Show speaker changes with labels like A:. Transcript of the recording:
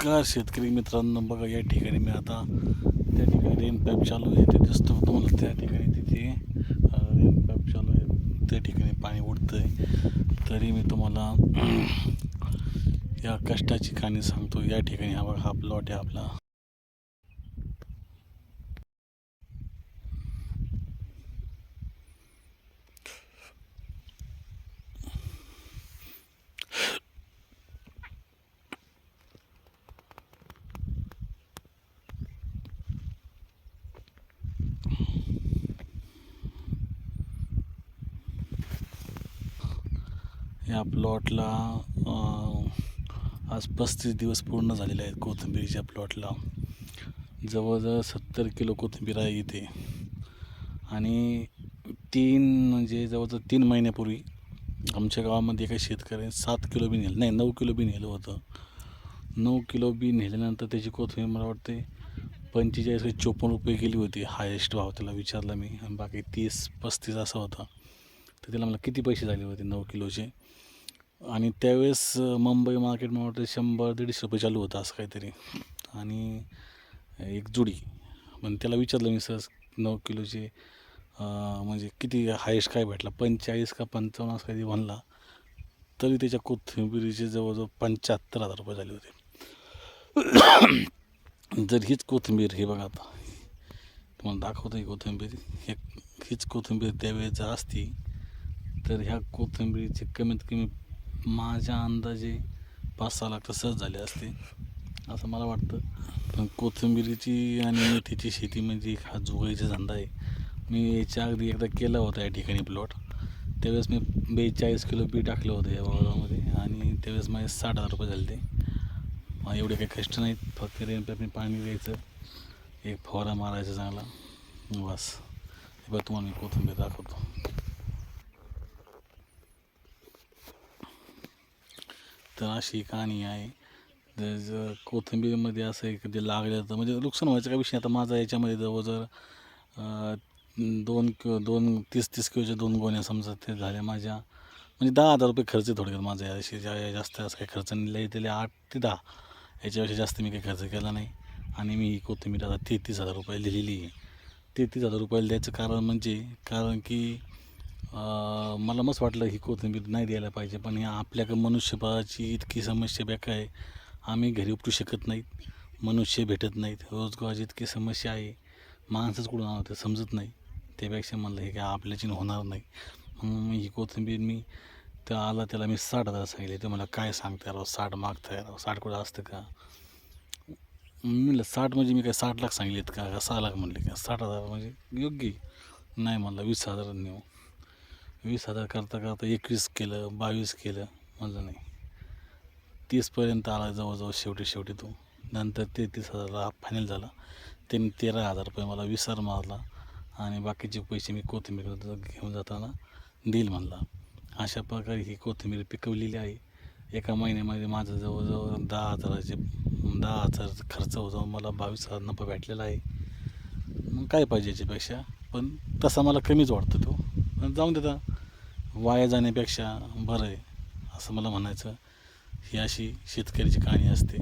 A: नमस्कार शेतकरी मित्रांनो बघा या ठिकाणी मी आता त्या ठिकाणी रेन पाईप चालू आहे ते दिसतं तुम्हाला त्या ठिकाणी तिथे. रेन पाईप चालू आहे त्या ठिकाणी पाणी उडतं आहे तरी मी तुम्हाला या कष्टाची कहाणी सांगतो. या ठिकाणी हा बघा हा प्लॉट आहे आपला. या प्लॉटला आज पस्तीस दिवस पूर्ण झालेले आहेत कोथिंबीरीच्या प्लॉटला जवळजवळ सत्तर किलो कोथिंबीर आहे इथे. आणि तीन म्हणजे जवळजवळ तीन महिन्यापूर्वी आमच्या गावामध्ये एका शेतकऱ्याने सात किलो बी नेलं. नाही नऊ किलो बी नेलं होतं. नऊ किलो बी नेल्यानंतर त्याची कोथिंबीर मला वाटते पंचेचाळीस चोपन्न रुपये गेली होती. हायेस्ट भाव त्याला विचारला मी. आणि बाकी तीस पस्तीस असा होता. तर त्याला मला किती पैसे झाले होते नऊ किलोचे? आणि त्यावेळेस मुंबई मार्केट वाटतं शंभर दीडशे रुपये चालू होतं असं काहीतरी. आणि एक जुडी. पण त्याला विचारलं मी सर नऊ किलोचे म्हणजे किती हायेस्ट काय भेटला? पंचेचाळीस का पंचावन्न असं काहीतरी म्हणला. तरी त्याच्या कोथिंबिरीचे जवळजवळ पंच्याहत्तर हजार रुपये झाले होते. जर हीच कोथिंबीर हे बघा आता. तुम्हाला दाखवतो ही कोथिंबीर. हे हीच कोथिंबीर त्यावेळेस जर असती तर ह्या कोथिंबीरीचे कमीत कमी माझ्या अंदाजे पाच सहा लाख तर सहज झाले असते असं मला वाटतं. पण कोथिंबीरीची आणि मेथीची शेती म्हणजे हा जुगाईचा धंदा आहे मी याच्या अगदी एकदा केला होता या ठिकाणी प्लॉट. त्यावेळेस मी बेचाळीस किलो बी टाकलं होतं या वावरामध्ये आणि त्यावेळेस माझे साठ हजार रुपये झाले ते एवढे काही कष्ट नाहीत फक्त रेन पाईपने पाणी द्यायचं एक फवारा मारायचा चांगला. बस. हे बघ तुम्हाला मी कोथिंबीर दाखवतो. तर अशी कहाणी आहे. जर जर कोथिंबीरमध्ये असं आहे कधी लागलं तर म्हणजे नुकसान व्हायचं काय विषय आता माझा याच्यामध्ये जवळजवळ जर दोन किलो दोन तीस तीस किलोच्या दोन गोण्या समजा ते झाल्या माझ्या. म्हणजे दहा हजार रुपये खर्च थोडक्यात माझा याशी जास्त असं काही खर्च नाही. लय त्याला आठ ते दहा याच्यापेक्षा जास्त मी काही खर्च केला नाही. आणि मी ही कोथिंबीर आता तेहतीस हजार रुपये लिहिलेली आहे. तेहतीस हजार रुपयाला द्यायचं कारण म्हणजे कारण की मला मस्त वाटलं ही कोथिंबीर नाही द्यायला पाहिजे पण हे आपल्याकडे मनुष्यबळाची इतकी समस्या बेकार आहे. आम्ही घरी उपटू शकत नाहीत मनुष्य भेटत नाहीत रोजगाराची इतकी समस्या आहे. माणसंच कुठून आणतं ते समजत नाही. त्यापेक्षा म्हणलं हे काय आपल्याच्याने होणार नाही. म्हणून मी ही कोथिंबीर मी त्या आला त्याला मी साठ हजार सांगितले. ते मला काय सांगता राव साठ मागता राव साठ कुठं असतं का? मी म्हणलं साठ म्हणजे मी काय साठ लाख सांगितलेत का? सहा लाख म्हणले का? साठ हजार म्हणजे योग्य नाही म्हणलं वीस हजार नेऊ. वीस हजार करता करता एकवीस केलं बावीस केलं म्हणलं नाही. तीसपर्यंत आला जवळजवळ शेवटी शेवटी तो. नंतर तेहतीस हजारला फायनल झाला. त्यांनी तेरा हजार रुपये मला विसर मारला आणि बाकीचे पैसे मी कोथिंबीर घेऊन जाताना देईल म्हणला. अशा प्रकारे ही कोथिंबीर पिकवलेली आहे. एका महिन्यामध्ये माझं जवळजवळ दहा हजाराचे दहा हजार खर्च होतो मला बावीस हजार नफा भेटलेला आहे. मग काय पाहिजे याच्यापेक्षा? पण तसा मला कमीच वाटतो तो. पण जाऊन देता. वाया जाण्यापेक्षा बरं आहे असं मला म्हणायचं. ही अशी शेतकऱ्याची कहाणी असते.